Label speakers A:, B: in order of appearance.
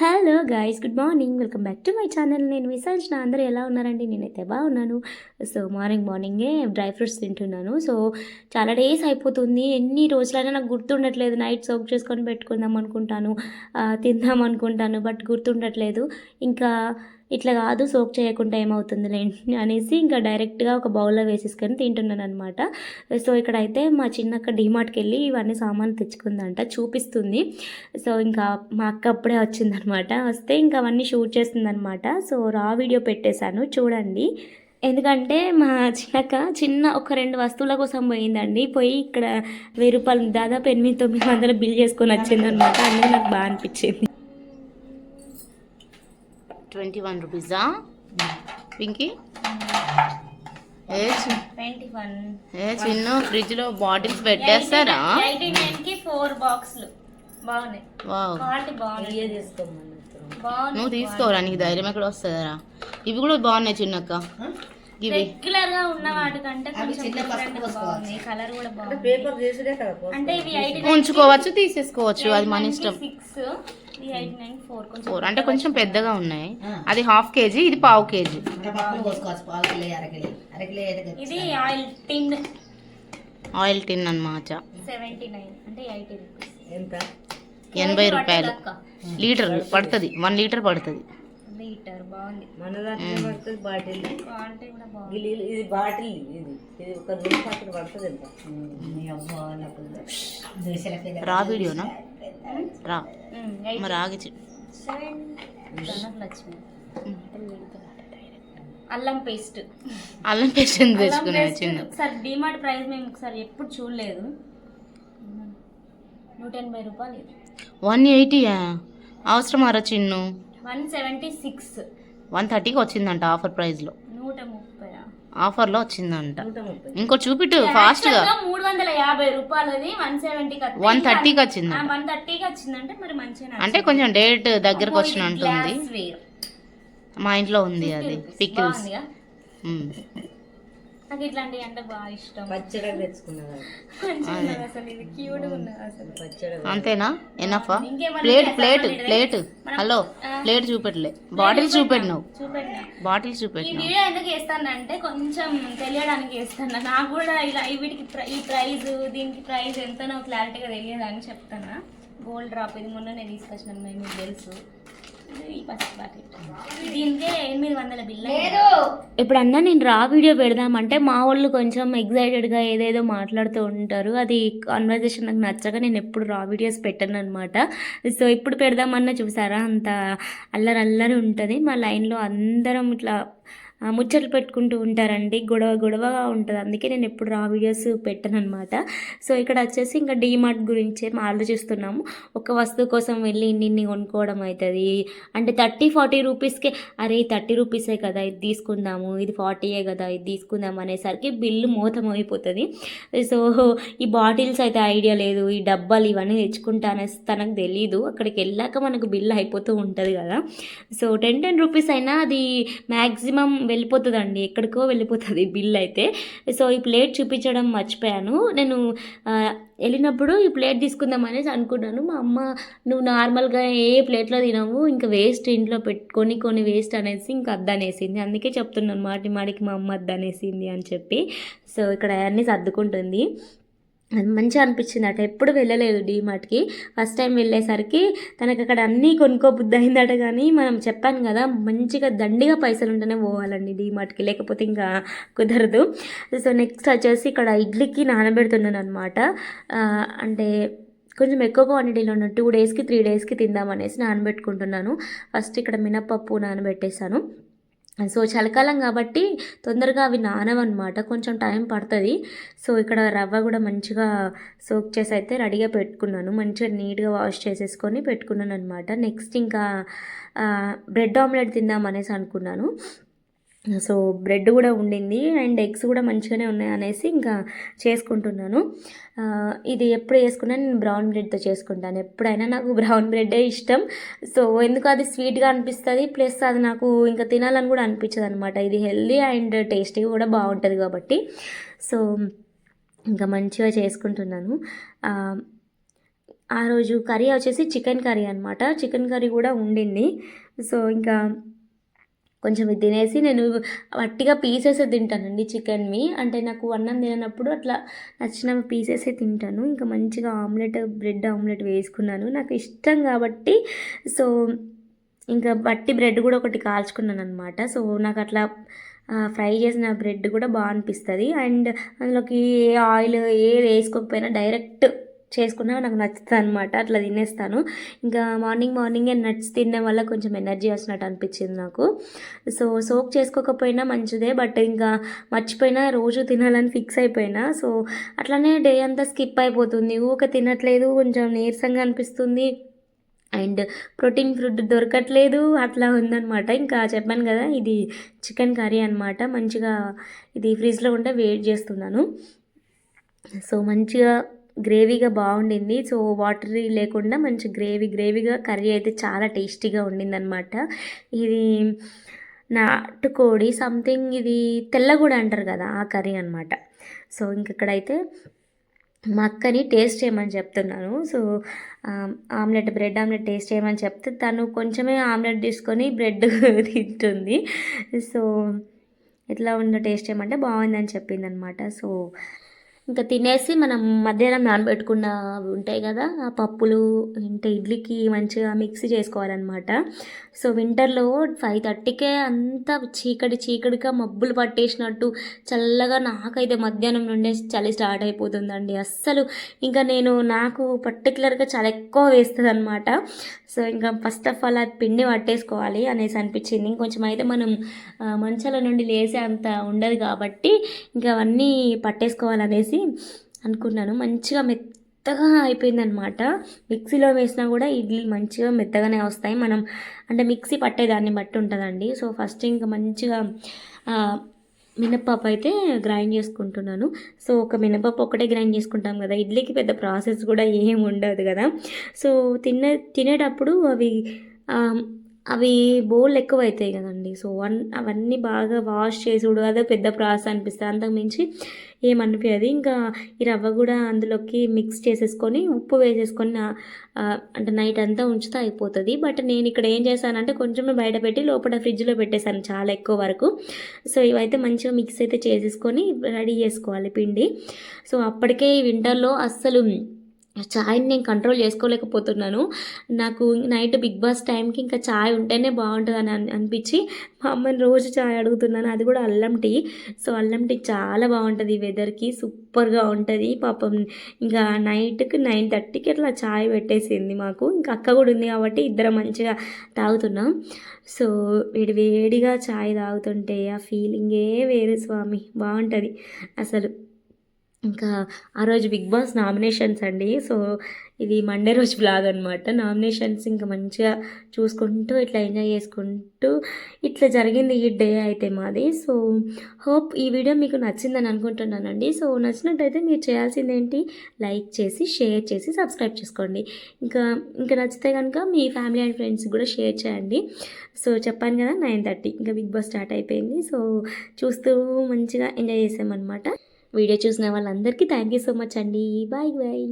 A: Hello guys good morning welcome back to my channel నేను విసారించిన అందరూ ఎలా ఉన్నారండి? నేనైతే బాగున్నాను. సో మార్నింగ్ మార్నింగే డ్రై ఫ్రూట్స్ తింటున్నాను. సో చాలా డేస్ అయిపోతుంది. ఎన్ని రోజులైనా నాకు గుర్తుండట్లేదు. నైట్ సోక్ చేసుకొని పెట్టుకుందాం అనుకుంటాను. తిందాం అనుకుంటాను బట్ గుర్తుండట్లేదు. ఇంకా ఇట్లా కాదు సోక్ చేయకుండా ఏమవుతుంది అనేసి ఇంకా డైరెక్ట్గా ఒక బౌల్లో వేసేసుకొని తింటున్నాను అనమాట సో ఇక్కడైతే మా చిన్నక్క డిమార్ట్కి వెళ్ళి ఇవన్నీ సామాన్లు తెచ్చుకుందంట చూపిస్తుంది. సో ఇంకా మా అక్క అప్పుడే వచ్చిందనమాట వస్తే ఇంకా అవన్నీ షూట్ చేస్తుందనమాట సో రా వీడియో పెట్టేశాను చూడండి. ఎందుకంటే మా చిన్నక్క చిన్న ఒక రెండు వస్తువుల కోసం పోయిందండి. పోయి ఇక్కడ వెయ్యి రూపాయలు దాదాపు ఎనిమిది తొమ్మిది వందలు బిల్ చేసుకొని వచ్చిందనమాట అందుకే నాకు బాగా అనిపించింది.
B: ట్వంటీ వన్ రూపీసా? పింకీ? ఏ చి-
A: ట్వంటీ వన్.
B: ఏ చిన్న ఫ్రిడ్జ్లో బాటిల్స్ పెట్టేస్తారా?
A: ఎయిటీ నైన్కి ఫోర్ బాక్స్లు. బాగున్నాయి.
B: వావ్.
A: క్వాలిటీ బాగున్నాయి. బాగున్నాయి
B: నువ్వు తీసుకోరా? నీకు ధైర్యం ఎక్కడ వస్తుందరా? ఇవి కూడా బాగున్నాయి చిన్నక్క. ఇవి.
A: రెగ్యులర్గా ఉన్న వాటికంటే కొంచెం different గా బాగుంది కలర్ కూడా బాగుంది అంటే ఇవి ఎయిటీ
B: ఉంచుకోవచ్చు తీసేసుకోవచ్చు. అది మన ఇష్టం.
A: ఫోర్
B: అంటే కొంచెం పెద్దగా ఉన్నాయి. అది హాఫ్ కేజీ ఇది పావు కేజీ.
A: ఇది ఆయిల్ టిన్.
B: ఆయిల్ టిన్ అన్నమాట.
A: Seventy nine. అంటే ఎయిటీ రూపీస్.
B: ఎనభై రూపాయలు. లీటర్ పడుతుంది. వన్ లీటర్ పడుతుంది.
A: లీటర్ బాగుంది.
C: మన దాంట్లో పడుతుంది బాటిల్.
A: క్వాలిటీ కూడా బాగుంది.
C: ఇది ఇది బాటిల్ ఇది. ఇది ఒక నూనె పాత్ర పడుతుంది ఎంత?
B: రా వీడియోనా? రా.
A: లక్ష్మి అల్లం పేస్ట్.
B: అల్లం పేస్ట్ ఎందుకు తెచ్చుకున్నావు చిన్న?
A: ఒకసారి డిమార్ట్ ప్రైస్ మేము ఒకసారి ఎప్పుడు చూడలేదు. నూట ఎనభై రూపాయలు
B: వన్ ఎయిటీయా? అవసరమారా Chinnu?
A: One seventy six.
B: One థర్టీకి వచ్చిందంట ఆఫర్ ప్రైస్లో.
A: నూట ముప్పై.
B: ఆఫర్లో వచ్చిందంట. ఇంకో చూపిట్టు ఫాస్ట్గా
A: మూడు వందల యాభై రూపాయలది వన్ సెవెంటీకి
B: వన్ థర్టీకి వచ్చిందంట.
A: వన్ థర్టీకి వచ్చిందంటే మరి మంచిగా
B: అంటే కొంచెం డేట్ దగ్గరకు వచ్చినట్టు ఉంది. మా ఇంట్లో ఉంది అది.
A: బాగుందిగా. నాకు ఇట్లాంటివి అంటే బాగా ఇష్టం.
C: పచ్చడి
A: ఉన్నది అసలు ఇది క్యూట్ ఉన్నది అసలు.
C: పచ్చడి
B: అంతేనా? ఎనఫా plate plate plate. Hello plate చూపెట్టలే. Bottle చూపెట్టినావు.
A: చూపెట్టిన.
B: బాటిల్
A: ఈ
B: చూపెట్టినావు.
A: వీడియో ఎందుకు వేస్తానంటే కొంచెం తెలియడానికి వేస్తాను నాకు కూడా ఇలా ఈ వీటికి ప్ర- ఈ ప్రైస్ దీనికి ప్రైస్ ఎంతనో క్లారిటీగా తెలియదు అని చెప్తాను గోల్డ్ డ్రాప్ ఇది మొన్ననే తీసుకొచ్చినాను మేము మీకు తెలుసు. ఈ పసుపు ప్యాకెట్ దీనికే ఎనిమిది వందల బిల్లు ఎప్పుడన్నా నేను రా వీడియో పెడదామంటే మా వాళ్ళు కొంచెం ఎగ్జైటెడ్గా ఏదేదో మాట్లాడుతూ ఉంటారు. అది కాన్వర్జేషన్ నాకు నచ్చక నేను ఎప్పుడు రా వీడియోస్ పెట్టను అనమాట సో ఇప్పుడు పెడదామన్నా చూసారా? అంత అల్లరి అల్లరి ఉంటుంది. మా లైన్లో అందరం ఇట్లా ముచ్చట్లు పెట్టుకుంటూ ఉంటారండి. గొడవ గొడవగా ఉంటుంది. అందుకే నేను ఎప్పుడు రా వీడియోస్ పెట్టను అనమాట సో ఇక్కడ వచ్చేసి ఇంకా డీమార్ట్ గురించి ఆలోచిస్తున్నాము. ఒక వస్తువు కోసం వెళ్ళి ఇన్ని ఇన్ని కొనుక్కోవడం అవుతుంది అంటే థర్టీ ఫార్టీ రూపీస్కే అరే థర్టీ రూపీసే కదా ఇది తీసుకుందాము ఇది ఫార్టీయే కదా ఇది తీసుకుందాం అనేసరికి బిల్లు మోతం అయిపోతుంది. సో ఈ బాటిల్స్ అయితే ఐడియా లేదు. ఈ డబ్బాలు ఇవన్నీ తెచ్చుకుంటా అనేసి తనకు తెలీదు. అక్కడికి వెళ్ళాక మనకు బిల్లు అయిపోతూ ఉంటుంది కదా. సో టెన్ టెన్ రూపీస్ అయినా అది మ్యాక్సిమం వెళ్ళిపోతుందండి. ఎక్కడికో వెళ్ళిపోతుంది బిల్ అయితే. సో ఈ ప్లేట్ చూపించడం మర్చిపోయాను. నేను వెళ్ళినప్పుడు ఈ ప్లేట్ తీసుకుందాం అనేసి అనుకున్నాను. మా అమ్మ నువ్వు నార్మల్గా ఏ ప్లేట్లో తినవు ఇంకా వేస్ట్ ఇంట్లో పెట్టుకొని కొన్ని వేస్ట్ అనేసి ఇంకా అద్దనేసింది. అందుకే చెప్తున్నాను మాటి మాడికి మా అమ్మ అద్దనేసింది అని చెప్పి. సో ఇక్కడ అన్నీ సర్దుకుంటుంది. మంచిగా అనిపించింది అట ఎప్పుడు వెళ్ళలేదు డీమార్ట్కి ఫస్ట్ టైం వెళ్ళేసరికి తనకు అక్కడ అన్నీ కొనుక్కోబుద్ది అయిందట కానీ మనం చెప్పాను కదా మంచిగా దండిగా పైసలు ఉంటేనే పోవాలండి డీమార్ట్కి లేకపోతే ఇంకా కుదరదు. సో నెక్స్ట్ వచ్చేసి ఇక్కడ ఇడ్లీకి నానబెడుతున్నాను అనమాట అంటే కొంచెం ఎక్కువ క్వాంటిటీలో ఉన్న టూ డేస్కి త్రీ డేస్కి తిందామనేసి నానబెట్టుకుంటున్నాను. ఫస్ట్ ఇక్కడ మినపప్పు నానబెట్టేశాను. సో చలికాలం కాబట్టి తొందరగా అవి నానవన్నమాట. కొంచెం టైం పడుతుంది. సో ఇక్కడ రవ్వ కూడా మంచిగా సోక్ చేసి అయితే రెడీగా పెట్టుకున్నాను. మంచిగా నీట్గా వాష్ చేసేసుకొని పెట్టుకున్నాను అనమాట నెక్స్ట్ ఇంకా బ్రెడ్ ఆమ్లెట్ తిందాం అనేసి అనుకున్నాను. సో బ్రెడ్ కూడా ఉండింది అండ్ ఎగ్స్ కూడా మంచిగానే ఉన్నాయి అనేసి ఇంకా చేసుకుంటున్నాను. ఇది ఎప్పుడు చేసుకున్నా నేను బ్రౌన్ బ్రెడ్తో చేసుకుంటాను. ఎప్పుడైనా నాకు బ్రౌన్ బ్రెడ్డే ఇష్టం. సో ఎందుకు అది స్వీట్గా అనిపిస్తుంది ప్లస్ అది నాకు ఇంకా తినాలని కూడా అనిపించదు అనమాట ఇది హెల్దీ అండ్ టేస్టీగా కూడా బాగుంటుంది కాబట్టి. సో ఇంకా మంచిగా చేసుకుంటున్నాను. ఆ, ఆ రోజు కర్రీ వచ్చేసి చికెన్ కర్రీ అనమాట చికెన్ కర్రీ కూడా ఉండింది. సో ఇంకా కొంచెం ఇది తినేసి నేను వట్టిగా పీసెస్ తింటానండి చికెన్వి అంటే నాకు అన్నం తిననప్పుడు అట్లా నచ్చిన పీసెస్ తింటాను. ఇంకా మంచిగా ఆమ్లెట్ బ్రెడ్ ఆమ్లెట్ వేసుకున్నాను. నాకు ఇష్టం కాబట్టి సో ఇంకా బట్టి బ్రెడ్ కూడా ఒకటి కాల్చుకున్నాను అనమాట సో నాకు అట్లా ఫ్రై చేసిన బ్రెడ్ కూడా బాగా అనిపిస్తుంది. అండ్ అందులోకి ఏ ఆయిల్ ఏది వేసుకోకపోయినా డైరెక్ట్ చేసుకున్నా నాకు నచ్చుతుంది అనమాట అట్లా తినేస్తాను. ఇంకా మార్నింగ్ మార్నింగే నట్స్ తినడం వల్ల కొంచెం ఎనర్జీ వచ్చినట్టు అనిపించింది నాకు. సో సోక్ చేసుకోకపోయినా మంచిదే. బట్ ఇంకా మర్చిపోయినా రోజు తినాలని ఫిక్స్ అయిపోయినా. సో అట్లానే డే అంతా స్కిప్ అయిపోతుంది. ఊక తినట్లేదు. కొంచెం నీరసంగా అనిపిస్తుంది. అండ్ ప్రోటీన్ ఫుడ్ దొరకట్లేదు. అట్లా ఉందన్నమాట. ఇంకా చెప్పాను కదా ఇది చికెన్ కర్రీ అనమాట మంచిగా ఇది ఫ్రిడ్జ్లో ఉంటే వెయిట్ చేస్తున్నాను. సో మంచిగా గ్రేవీగా బాగుండింది. సో వాటర్ లేకుండా మంచి గ్రేవీ గ్రేవీగా కర్రీ అయితే చాలా టేస్టీగా ఉండిందనమాట ఇది నాటుకోడి సంథింగ్ ఇది తెల్లగూడ అంటారు కదా ఆ కర్రీ అనమాట సో ఇంకెక్కడైతే మా అక్కని టేస్ట్ చేయమని చెప్తున్నాను. So omelette bread omelette taste చేయమని చెప్తే తను కొంచెమే ఆమ్లెట్ తీసుకొని బ్రెడ్ తింటుంది. సో ఎట్లా ఉందో టేస్ట్ చేయమంటే బాగుందని చెప్పింది అనమాట సో ఇంకా తినేసి మనం మధ్యాహ్నం నానబెట్టుకున్న ఉంటాయి కదా ఆ పప్పులు అంటే ఇడ్లీకి మంచిగా మిక్సీ చేసుకోవాలన్నమాట. సో వింటర్లో ఫైవ్ థర్టీకే అంతా చీకటి చీకటిగా మబ్బులు పట్టేసినట్టు చల్లగా నాకైతే మధ్యాహ్నం నుండే చలి స్టార్ట్ అయిపోతుందండి. అస్సలు ఇంకా నేను నాకు పర్టికులర్గా చాలా ఎక్కువ వేస్తుంది అనమాట సో ఇంకా ఫస్ట్ ఆఫ్ ఆల్ అది పిండి పట్టేసుకోవాలి అనేసి అనిపించింది. ఇంకొంచెం అయితే మనం మంచాల నుండి లేసే అంత ఉండదు కాబట్టి ఇంకా అవన్నీ పట్టేసుకోవాలనేసి అనుకున్నాను. మంచిగా మెత్తగా అయిపోయిందనమాట మిక్సీలో వేసినా కూడా ఇడ్లీ మంచిగా మెత్తగానే వస్తాయి. మనం అంటే మిక్సీ పట్టేదాన్ని బట్టి ఉంటుందండి. సో ఫస్ట్ ఇంకా మంచిగా మినప్పప్పు అయితే గ్రైండ్ చేసుకుంటున్నాను. సో ఒక మినపప్పు ఒకటే గ్రైండ్ చేసుకుంటాం కదా. ఇడ్లీకి పెద్ద ప్రాసెస్ కూడా ఏం ఉండదు కదా. సో తినే తినేటప్పుడు అవి అవి బోల్ ఎక్కువ అవుతాయి కదండి. సో వన్ అవన్నీ బాగా వాష్ చేసుడు అదే పెద్ద ప్రాసెస్ అనిపిస్తుంది. అంతకు మించి ఏమనిపించదు ఇంకా ఈ రవ్వ కూడా అందులోకి మిక్స్ చేసేసుకొని ఉప్పు వేసేసుకొని అంటే నైట్ అంతా ఉంచితే అయిపోతుంది. బట్ నేను ఇక్కడ ఏం చేశానంటే కొంచెమే బయట పెట్టి లోపల ఫ్రిడ్జ్లో పెట్టేశాను చాలా ఎక్కువ వరకు. సో ఇవైతే మంచిగా మిక్స్ అయితే చేసేసుకొని రెడీ చేసుకోవాలి పిండి. సో అప్పటికే ఈ వింటర్లో అస్సలు చాయ్ని నేను కంట్రోల్ చేసుకోలేకపోతున్నాను. నాకు నైట్ బిగ్ బాస్ టైంకి ఇంకా చాయ్ ఉంటేనే బాగుంటుంది అని అనిపించి మా అమ్మని రోజు చాయ్ అడుగుతున్నాను. అది కూడా అల్లం టీ. సో అల్లం టీ చాలా బాగుంటుంది ఈ వెదర్కి. సూపర్గా ఉంటుంది. పాపం ఇంకా నైట్కి నైన్ థర్టీకి అట్లా చాయ్ పెట్టేసింది మాకు. ఇంకా అక్క కూడా ఉంది కాబట్టి ఇద్దరం మంచిగా తాగుతున్నాం. సో వేడి వేడిగా చాయ్ తాగుతుంటే ఆ ఫీలింగే వేరు స్వామి. బాగుంటుంది. అసలు ఇంకా ఆ రోజు బిగ్ బాస్ నామినేషన్స్ అండి. సో ఇది మండే రోజు బ్లాగ్ అనమాట నామినేషన్స్ ఇంకా మంచిగా చూసుకుంటూ ఇట్లా ఎంజాయ్ చేసుకుంటూ ఇట్లా జరిగింది ఈ డే అయితే మాది. సో హోప్ ఈ వీడియో మీకు నచ్చిందని అనుకుంటున్నానండి. సో నచ్చినట్టయితే మీరు చేయాల్సింది ఏంటి లైక్ చేసి షేర్ చేసి సబ్స్క్రైబ్ చేసుకోండి. ఇంకా ఇంకా నచ్చితే కనుక మీ ఫ్యామిలీ అండ్ ఫ్రెండ్స్ కూడా షేర్ చేయండి. సో చెప్పాను కదా నైన్ థర్టీ. ఇంకా బిగ్ బాస్ స్టార్ట్ అయిపోయింది. సో చూస్తూ మంచిగా ఎంజాయ్ చేసామన్నమాట. వీడియో చూసిన వాళ్ళందరికీ థ్యాంక్ యూ సో మచ్ అండి. Bye bye.